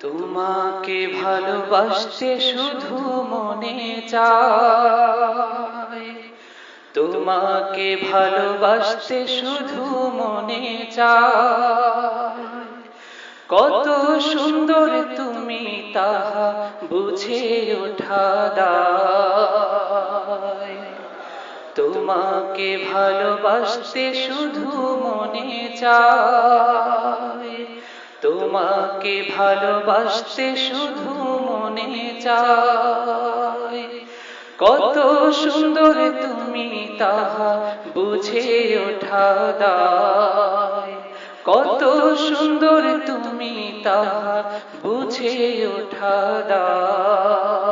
তোমাকে ভালোবাসতে শুধু মনে চায় তোমাকে ভালোবাসতে শুধু মনে চায় কত সুন্দর তুমি তাহা বুঝে ওঠা তোমাকে ভালোবাসতে শুধু মনে চায় তোমাকে ভালোবাসতে শুধু মনে চায় কত সুন্দর তুমি তাহা বুঝে ওঠা দায়। কত সুন্দর তুমি তাহা বুঝে ওঠা দায়।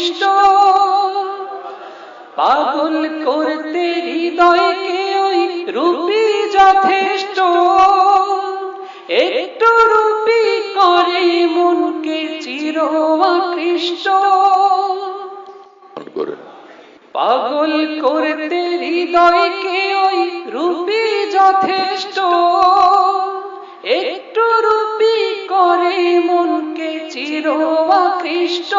আকৃষ্ট পাগল করতে হৃদয়কে ওই রূপী যথেষ্ট। একটু রূপী করে মনকে চির আকৃষ্ট। পাগল করতে হৃদয়কে ওই রূপী যথেষ্ট। একটু রূপী করে মনকে চির আকৃষ্ট।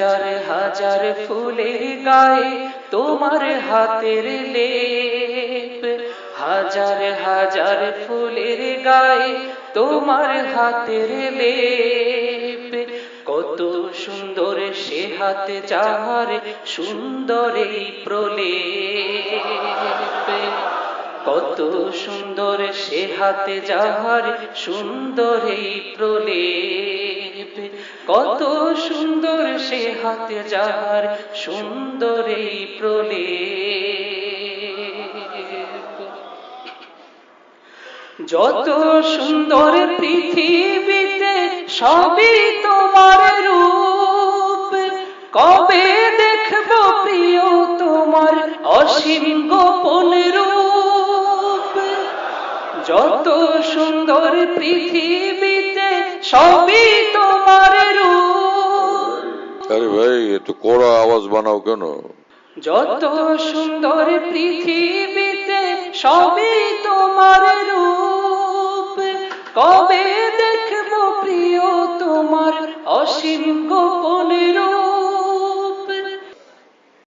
হাজার হাজার ফুলের গায়ে তোমার হাতের লেপ। হাজার হাজার ফুলের গায়ে তোমার হাতের লেপ। কত সুন্দর সে হাত যাহার সুন্দর এই প্রলেপ। কত সুন্দর সে হাতে যাহার সুন্দর এই প্রলেপ। কত সুন্দর সে হাতে যাহার সুন্দর এই প্রলেপ। যত সুন্দর পৃথিবীতে সবই তোমার রূপ। কবে দেখব প্রিয় তোমার অসীম গোপন রূপ? যত সুন্দর পৃথিবীতে সবই রূপ আরে ভাই একটু কড়া আওয়াজ বানাও কেন? যত সুন্দর পৃথিবীতে সবই তোমার রূপ। কবে